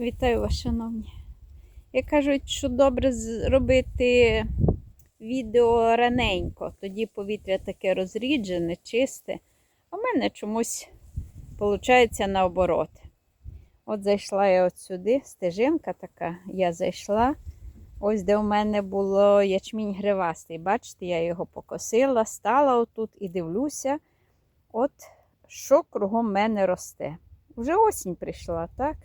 Вітаю вас, шановні. Як кажуть, що добре зробити відео раненько, тоді повітря таке розріджене, чисте. А в мене чомусь виходить наоборот. От зайшла я от сюди, стежинка така, я зайшла. Ось де у мене було ячмінь гривастий. Бачите, я його покосила, стала отут і дивлюся, от що кругом мене росте. Вже осінь прийшла, так?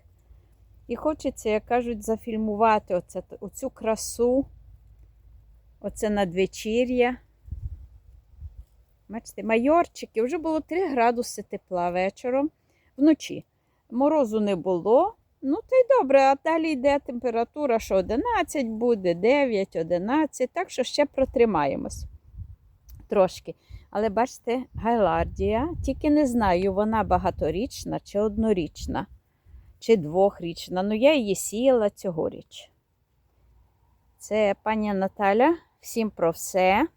І хочеться, як кажуть, зафільмувати оце, оцю красу, оце надвечір'я. Бачите, майорчики, вже було 3 градуси тепла вечором вночі. Морозу не було. Ну, то й добре, а далі йде температура, що 11 буде, 9, 11, так що ще протримаємось трошки. Але бачите, гайлардія, тільки не знаю, вона багаторічна чи однорічна, чи двохрічна. Ну, я її сіяла цьогоріч. Це пані Наталя, всім про все.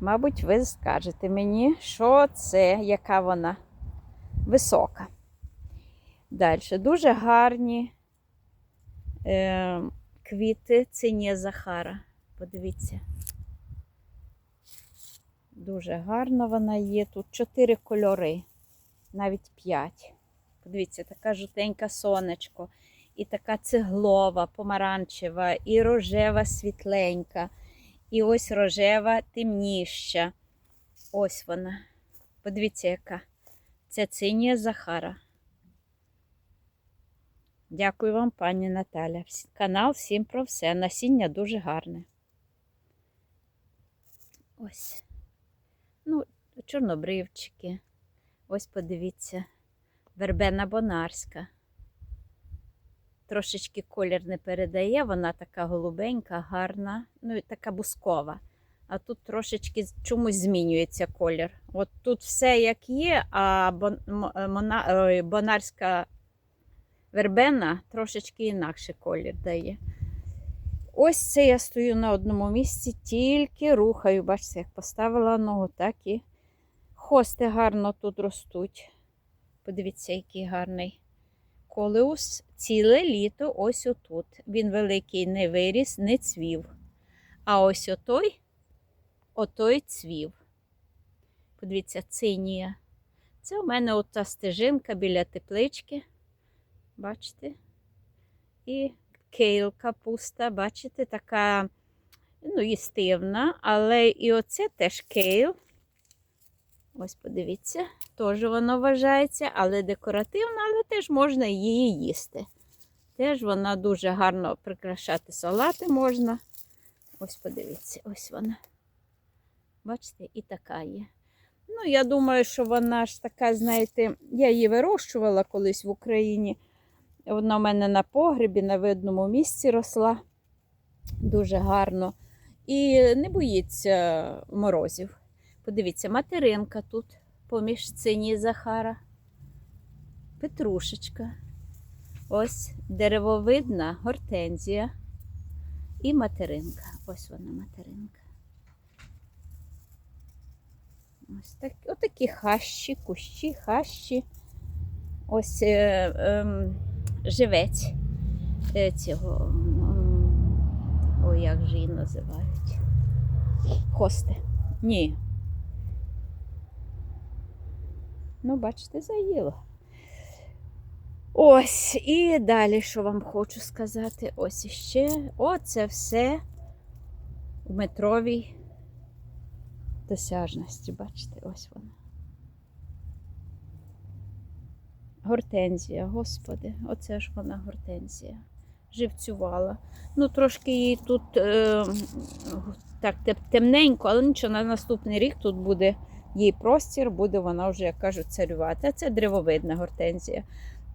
Мабуть, ви скажете мені, що це, яка вона висока. Далі дуже гарні е, квіти цині Захара. Подивіться. Дуже гарна вона є. Тут чотири кольори, навіть п'ять. Подивіться, така жовтенька сонечко, і така цеглова, помаранчева, і рожева світленька, і ось рожева темніща. Ось вона. Подивіться, яка. Це цинія Захара. Дякую вам, пані Наталя. Канал всім про все. Насіння дуже гарне. Ось. Ну, чорнобривчики. Ось подивіться. Вербена бонарська. Трошечки колір не передає, вона така голубенька, гарна, ну і така бускова. А тут трошечки чомусь змінюється колір. От тут все як є, а ой, бонарська вербена трошечки інакше колір дає. Ось це я стою на одному місці, тільки рухаю. Бачите, як поставила ногу, так і хости гарно тут ростуть. Подивіться, який гарний колеус. Ціле літо ось отут. Він великий не виріс, не цвів. А ось отой, отой цвів. Подивіться, цинія. Це у мене ота стежинка біля теплички. Бачите? І кейл капуста, бачите, така ну, їстивна, але і оце теж кейл. Ось подивіться, теж воно вважається, але декоративна, але теж можна її їсти. Теж вона дуже гарно прикрашати салати можна. Ось подивіться, ось вона. Бачите, і така є. Ну, я думаю, що вона ж така, знаєте, я її вирощувала колись в Україні. Вона в мене на погребі, на видному місці росла дуже гарно. І не боїться морозів. Подивіться, материнка тут поміж цині Захара. Петрушечка. Ось деревовидна гортензія і материнка. Ось вона материнка. Ось так, отакі хащі, кущі, хащі. Ось е, е, живець е, цього. Ой, як же її називають? Хости. Ні. Ну, бачите, заїло. Ось, і далі, що вам хочу сказати, ось іще. Оце все в метровій досяжності. Бачите, ось вона. Гортензія, господи, оце ж вона гортензія. Живцювала. Ну, трошки їй тут е, так темненько, але нічого, на наступний рік тут буде їй простір, буде вона вже, як кажуть, царювати. Це древовидна гортензія.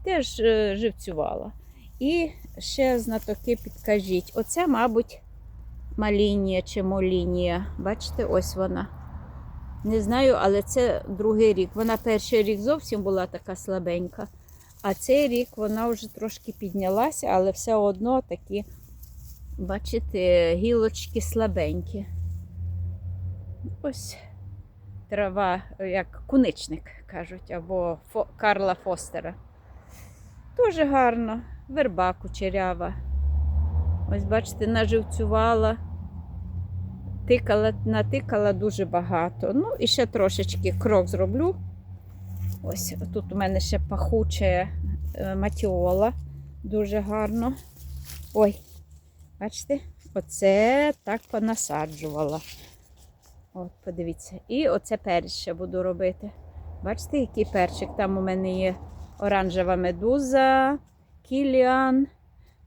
Теж е, живцювала. І ще знатоки підкажіть. Оце, мабуть, малінія чи молінія. Бачите, ось вона. Не знаю, але це другий рік. Вона перший рік зовсім була така слабенька. А цей рік вона вже трошки піднялася, але все одно такі, бачите, гілочки слабенькі. Ось трава, як куничник, кажуть, або Фо, Карла Фостера. Дуже гарно. верба кучерява. Ось, бачите, наживцювала, тикала, натикала дуже багато. Ну, і ще трошечки крок зроблю. Ось тут у мене ще пахуче е, матіола. Дуже гарно. Ой, бачите, оце так понасаджувала. От, подивіться. І оце перець ще буду робити. Бачите, який перчик? Там у мене є оранжева медуза, кіліан,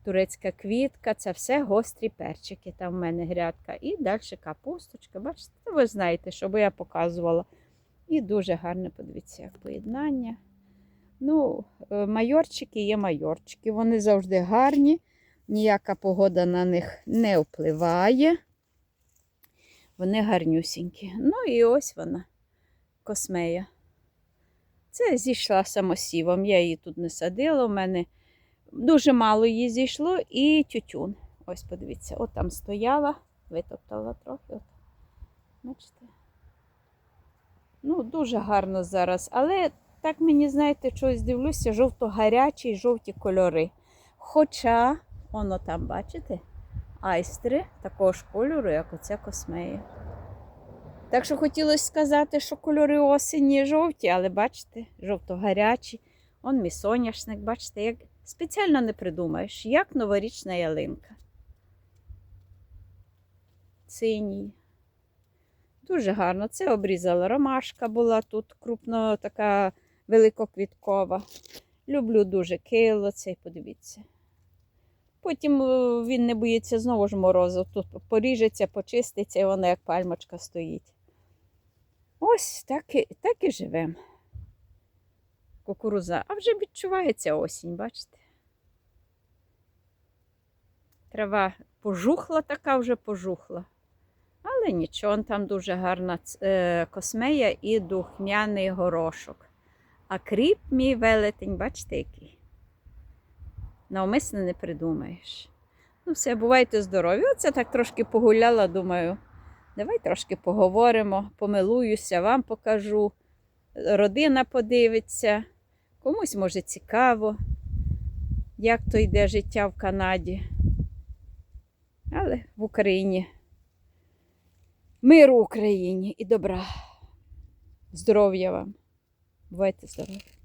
турецька квітка. Це все гострі перчики. Там у мене грядка. І далі капусточка. Бачите, ви знаєте, щоб я показувала. І дуже гарне, подивіться, як поєднання. Ну, е, майорчики є майорчики. Вони завжди гарні, ніяка погода на них не впливає. Вони гарнюсінькі. Ну і ось вона, космея. Це зійшла самосівом. Я її тут не садила. У мене дуже мало її зійшло і тютюн. Ось подивіться, от там стояла, витоптала трохи. От. Бачите? Ну, дуже гарно зараз. Але так мені, знаєте, щось дивлюся, жовто-гарячі, жовті кольори. Хоча, воно там, бачите, айстри такого ж кольору, як оця космея. Так що хотілося сказати, що кольори осені жовті, але бачите, жовто-гарячі. Он мій соняшник, бачите, як спеціально не придумаєш, як новорічна ялинка. Синій. Дуже гарно. Це обрізала ромашка була тут крупно така великоквіткова. Люблю дуже кило цей, подивіться. Потім е, він не боїться знову ж морозу. Тут поріжеться, почиститься, і вона як пальмочка стоїть. Ось так і, так і живемо. Кукуруза. А вже відчувається осінь, бачите? Трава пожухла, така вже пожухла. Але нічого, там дуже гарна е, космея і духмяний горошок. А кріп мій велетень, бачите, який. Навмисно не придумаєш. Ну, все, бувайте здорові. Оце так трошки погуляла, думаю. Давай трошки поговоримо, помилуюся, вам покажу. Родина подивиться. Комусь може цікаво, як то йде життя в Канаді. Але в Україні. Миру Україні і добра. Здоров'я вам. Бувайте здорові.